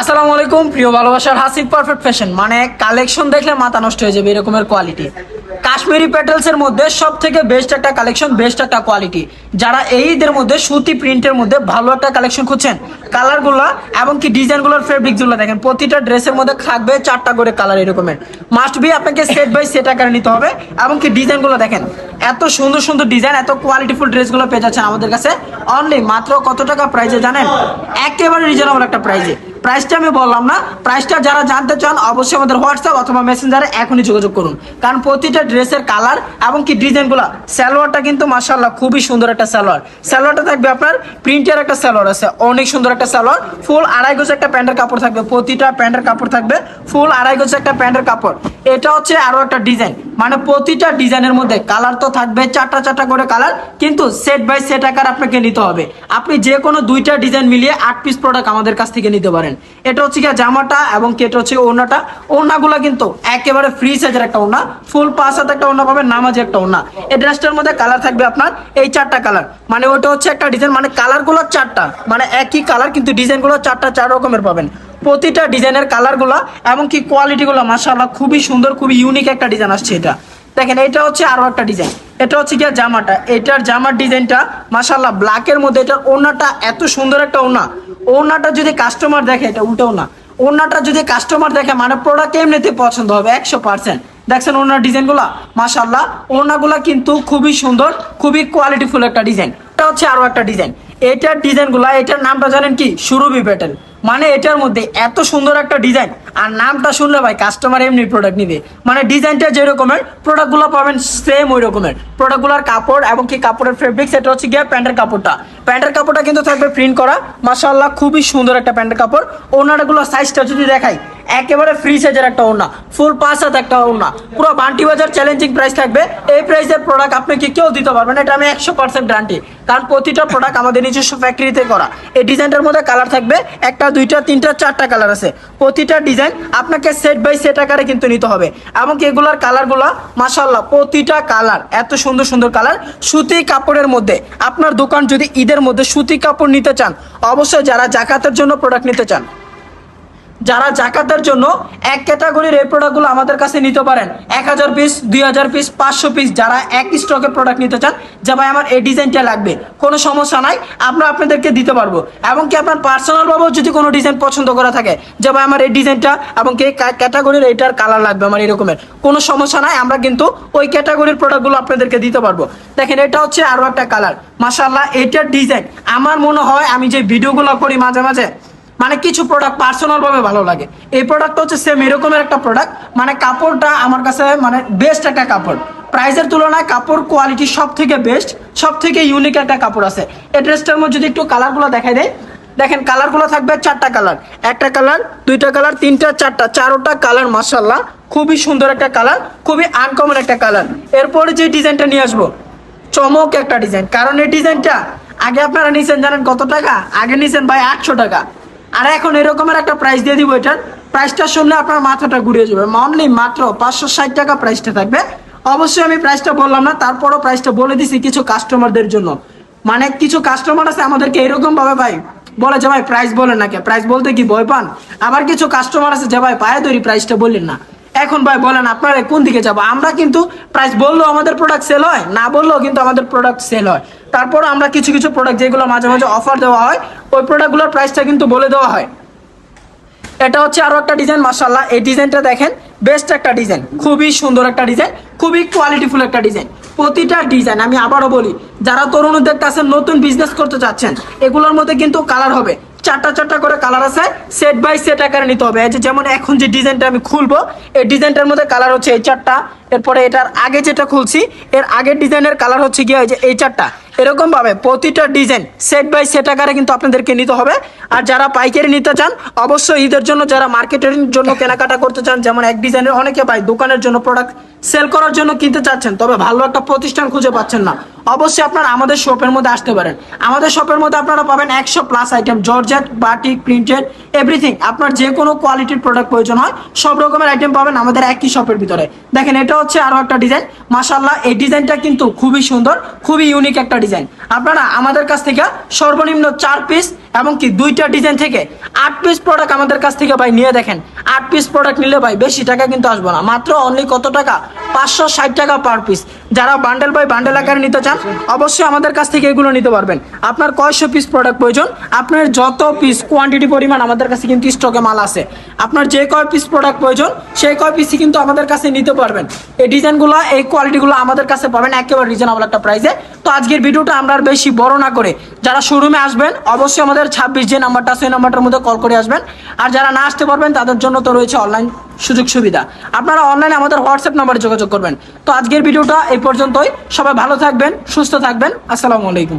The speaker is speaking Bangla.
আসসালামু আলাইকুম, প্রিয় ভালোবাসার পারফেক্ট ফ্যাশন মানে কালেকশন দেখলে মাথা নষ্ট হয়ে যাবে এরকমের কোয়ালিটি কাশ্মীরি মধ্যে সব থেকে বেস্ট একটা কালেকশন বেস্ট একটা কোয়ালিটি যারা এই ঈদের মধ্যে সুতি প্রিন্টের মধ্যে ভালো একটা কালেকশন খুঁজছেন কালারগুলো এবং কি ডিজাইনগুলোর ফেব্রিকগুলো দেখেন, প্রতিটা ড্রেসের মধ্যে থাকবে চারটা করে কালার এরকমের। মাস্ট বি আপনাকে সেট বাই সেট আকারে নিতে হবে এবং কি ডিজাইনগুলো দেখেন। এত সুন্দর সুন্দর ডিজাইন এত কোয়ালিটিফুল ড্রেসগুলো পেয়ে যাচ্ছেন আমাদের কাছে। অনলি মাত্র কত টাকা প্রাইজে জানেন? একেবারে রিজনেবল একটা প্রাইজে প্রাইসটা আমি বললাম না। প্রাইসটা যারা জানতে চান, অবশ্যই আমাদের হোয়াটসঅ্যাপ অথবা মেসেঞ্জারে এখনই যোগাযোগ করুন। কারণ প্রতিটা ড্রেসের কালার এবং কি ডিজাইনগুলো, সালোয়ারটা কিন্তু মাসাল্লাহ খুবই সুন্দর একটা সালোয়ার। সালোয়ারটা থাকবে আপনার প্রিন্টের একটা সালোয়ার আছে, অনেক সুন্দর একটা সালোয়ার। ফুল আড়াই গোছ একটা প্যান্টের কাপড় থাকবে, প্রতিটা প্যান্টের কাপড় থাকবে ফুল আড়াই গোছ একটা প্যান্টের কাপড়। এটা হচ্ছে আরও একটা ডিজাইন মানে প্রতিটা ডিজাইনের মধ্যে কালার তো থাকবে, চারটা চারটা করে কালার কিন্তু সেট বাই সেট আকার আপনাকে নিতে হবে। আপনি যে কোনো দুইটা ডিজাইন মিলিয়ে আট পিস প্রোডাক্ট আমাদের কাছ থেকে নিতে পারেন। এটা হচ্ছে কি জামাটা এবং কি এটা হচ্ছে ওনাটা ওনাগুলো কিন্তু একেবারে ফ্রি সাইজের একটা ওনা ফুল পাঁচ হাতে একটা ওনা পাবেন, নামাজে একটা ওনা এই ড্রেসটার মধ্যে কালার থাকবে আপনার এই চারটা কালার মানে ওটা হচ্ছে একটা ডিজাইন মানে কালারগুলো চারটা মানে একই কালার কিন্তু ডিজাইনগুলো চারটা, চার রকমের পাবেন। প্রতিটা ডিজাইনের কালারগুলো এবং কি কোয়ালিটিগুলো মাশাআল্লাহ, খুবই সুন্দর, খুবই ইউনিক একটা ডিজাইন আসছে এটা। দেখেন এটা হচ্ছে আরও একটা ডিজাইন এটা হচ্ছে গিয়া জামাটা। এটার জামার ডিজাইনটা, মাশাআল্লাহ, ব্ল্যাকের মধ্যে এটার ওনাটা এত সুন্দর একটা ওনা ওনাটা যদি কাস্টমার দেখে, এটা উল্টো না ওনাটা যদি কাস্টমার দেখে মানে প্রোডাক্ট এমনিতে পছন্দ হবে, একশো পার্সেন্ট দেখছেন ওনার ডিজাইনগুলো? মাশাআল্লাহ ওনাগুলা কিন্তু খুবই সুন্দর, খুবই কোয়ালিটিফুল একটা ডিজাইন। এটা হচ্ছে আরও একটা ডিজাইন। এটার ডিজাইনগুলা, এটার নামটা জানেন কি? সুরভি প্যাটার্ন মানে এটার মধ্যে এত সুন্দর একটা ডিজাইন আর নামটা শুনলে ভাই কাস্টমার এমনি প্রোডাক্ট নিবে। মানে ডিজাইনটা যে রকমের প্রোডাক্টগুলো পাবেন সেম ওই রকমের প্রোডাক্টগুলোর কাপড় এবং কি কাপড়ের ফেব্রিক সেটা হচ্ছে গিয়ে প্যান্টের কাপড়টা। প্যান্টের কাপড়টা কিন্তু থাকবে প্রিন্ট করা। মাসাল্লাহ খুবই সুন্দর একটা প্যান্টের কাপড়। ওনারগুলো সাইজটা যদি দেখাই একেবারে ফ্রি সাইজের একটা ওনা ফুল পাঁচ হাত একটা ওনা পুরো বান্টি বাজার চ্যালেঞ্জিং প্রাইস থাকবে। এই প্রাইসের প্রোডাক্ট আপনাকে কেউ দিতে পারবে না এটা আমি একশো পার্সেন্ট গ্যারান্টি কারণ প্রতিটা প্রোডাক্ট আমাদের নিজস্ব ফ্যাক্টরিতে করা। এই ডিজাইনটার মধ্যে কালার থাকবে, একটা, দুইটা, তিনটা, চারটা কালার আছে। প্রতিটা ডিজাইন আপনাকে সেট বাই সেট আকারে কিন্তু নিতে হবে। এবং কি এগুলার কালারগুলো মাসাল্লাহ প্রতিটা কালার এত সুন্দর সুন্দর কালার সুতি কাপড়ের মধ্যে। আপনার দোকান যদি ঈদের মধ্যে সুতি কাপড় নিতে চান, অবশ্যই যারা জাকাতের জন্য প্রোডাক্ট নিতে চান যারা জাকাতের জন্য এক ক্যাটাগরির এই প্রোডাক্টগুলো আমাদের কাছে নিতে পারেন। এক হাজার পিস দুই হাজার পিস পাঁচশো পিস যারা এক স্টকের প্রোডাক্ট নিতে চান, যে ভাই আমার এই ডিজাইনটা লাগবে, কোনো সমস্যা নাই, আমরা আপনাদেরকে দিতে পারব। এবং কি আপনার পার্সোনালভাবেও যদি কোনো ডিজাইন পছন্দ করা থাকে, যে ভাই আমার এই ডিজাইনটা এবং কি ক্যাটাগরির এইটার কালার লাগবে আমার এরকমের, কোনো সমস্যা নাই, আমরা কিন্তু ওই ক্যাটাগরির প্রোডাক্টগুলো আপনাদেরকে দিতে পারব। দেখেন, এটা হচ্ছে আরও একটা কালার মাসাল্লাহ এটার ডিজাইন আমার মনে হয় আমি যে ভিডিওগুলো করি মাঝে মাঝে মানে কিছু প্রোডাক্ট পার্সোনাল ভাবে ভালো লাগে। এই প্রোডাক্টটা হচ্ছে সেম এরকমের একটা প্রোডাক্ট মানে কাপড়টা আমার কাছে মানে বেস্ট একটা কাপড়। প্রাইসের তুলনায় কাপড় কোয়ালিটি সব থেকে বেস্ট সব থেকে ইউনিক একটা কাপড় আছে। এই ড্রেসটার মধ্যে যদি একটু কালারগুলো দেখাই দেয় দেখেন কালারগুলো থাকবে চারটা কালার একটা কালার দুইটা কালার তিনটা, চারটা, চারোটা কালার মাসাল্লাহ খুবই সুন্দর একটা কালার খুবই আনকমন একটা কালার এরপরে যে ডিজাইনটা নিয়ে আসব, চমক একটা ডিজাইন কারণ এই ডিজাইনটা আগে আপনারা নিছেন জানেন কত টাকা? আগে নিছেন ভাই আটশো টাকা। আর এখন এরকমের একটা প্রাইস দিয়ে দিব এটার প্রাইসটা শুনলে আপনার মাথাটা ঘুরিয়ে যাবে। অনলি মাত্র পাঁচশো ষাট টাকা প্রাইসটা থাকবে। অবশ্যই আমি প্রাইসটা বললাম না, তারপরও প্রাইসটা বলে দিছি কিছু কাস্টমারদের জন্য। মানে কিছু কাস্টমার আছে আমাদেরকে এরকম ভাবে ভাই বলে যে ভাই প্রাইস বলেন না কে প্রাইস বলতে কি ভয় পান? আবার কিছু কাস্টমার আছে যে ভাই পায়ে তৈরি প্রাইসটা বললেন না। এখন ভাই বলেন আপনারা কোন দিকে যাব? আমরা কিন্তু প্রাইস বললেও আমাদের প্রোডাক্ট সেল হয়, না বললেও কিন্তু আমাদের প্রোডাক্ট সেল হয়। তারপর আমরা কিছু কিছু প্রোডাক্ট যেগুলো মাঝে মাঝে অফার দেওয়া হয়, ওই প্রোডাক্টগুলোর প্রাইসটা কিন্তু বলে দেওয়া হয়। এটা হচ্ছে আরও একটা ডিজাইন মাসাল্লাহ এই ডিজাইনটা দেখেন বেস্ট একটা ডিজাইন খুবই সুন্দর একটা ডিজাইন খুবই কোয়ালিটিফুল একটা ডিজাইন প্রতিটা ডিজাইন আমি আবারও বলি, যারা তরুণ তরুণদের কাছে নতুন বিজনেস করতে চাচ্ছেন, এগুলোর মধ্যে কিন্তু কালার হবে। চারটা চারটা করে কালার আছে সেট বাই সেট আকারে নিতে হবে। যে যেমন এখন যে ডিজাইনটা আমি খুলবো, এই ডিজাইনটার মধ্যে কালার হচ্ছে এই চারটা। এরপরে এটার আগে যেটা খুলছি, এর আগের ডিজাইনের কালার হচ্ছে গিয়ে যে এই চারটা। এরকম ভাবে প্রতিটা ডিজাইন সেট বাই সেট আকারে কিন্তু আপনাদেরকে নিতে হবে। আর যারা পাইকারি নিতে চান, অবশ্যই ঈদের জন্য যারা মার্কেটের জন্য কেনাকাটা করতে চান, যেমন এক ডিজাইনের অনেকে পাই দোকানের জন্য প্রোডাক্ট সেল করার জন্য কিনতে চাচ্ছেন, তবে ভালো একটা প্রতিষ্ঠান খুঁজে পাচ্ছেন না। অবশ্যই আপনারা আমাদের শপের মধ্যে আসতে পারেন। আমাদের শপের মধ্যে আপনারা পাবেন একশো plus item georgette, batik printed everything আপনার যে কোনো কোয়ালিটির প্রোডাক্ট প্রয়োজন হয়, সব রকমের আইটেম পাবেন আমাদের একই শপের ভিতরে। দেখেন, এটা হচ্ছে আরও একটা ডিজাইন। মাসাল্লাহ এই ডিজাইনটা কিন্তু খুবই সুন্দর, খুবই ইউনিক একটা ডিজাইন। ডিজাইন আপনারা আমাদের কাছ থেকে সর্বনিম্ন চার পিস এবং কি দুইটা ডিজাইন থেকে আট পিস প্রোডাক্ট আমাদের কাছ থেকে ভাই নিয়ে দেখেন। আট পিস প্রোডাক্ট নিলে ভাই বেশি টাকা কিন্তু আসবে না। মাত্র অনলি কত টাকা? পাঁচশো ষাট টাকা পার পিস যারা বান্ডেল বাই বান্ডেল আকারে নিতে চান, অবশ্যই আমাদের কাছ থেকে এগুলো নিতে পারবেন। আপনার কয়শো পিস প্রোডাক্ট প্রয়োজন? আপনার যত পিস কোয়ান্টিটি পরিমাণ আমাদের কাছে কিন্তু স্টকে মাল আছে। আপনার যে কয় পিস প্রোডাক্ট প্রয়োজন, সেই কয় পিসই কিন্তু আমাদের কাছে নিতে পারবেন। এই ডিজাইনগুলো, এই কোয়ালিটিগুলো আমাদের কাছে পাবেন একেবারে রিজনেবল একটা প্রাইসে তো আজকের ভিডিওটা আমরা বেশি বড় না করে যারা শোরুমে আসবেন, অবশ্যই আমাদের ছাব্বিশ যে নাম্বারটা, সেই নাম্বারটার মধ্যে কল করে আসবেন। আর যারা না আসতে পারবেন, তাদের জন্য তো রয়েছে অনলাইন সুযোগ সুবিধা। আপনারা অনলাইনে আমাদের হোয়াটসঅ্যাপ নাম্বারে যোগাযোগ করবেন। তো আজকের ভিডিওটা এই পর্যন্তই। সবাই ভালো থাকবেন, সুস্থ থাকবেন। আসসালামু আলাইকুম।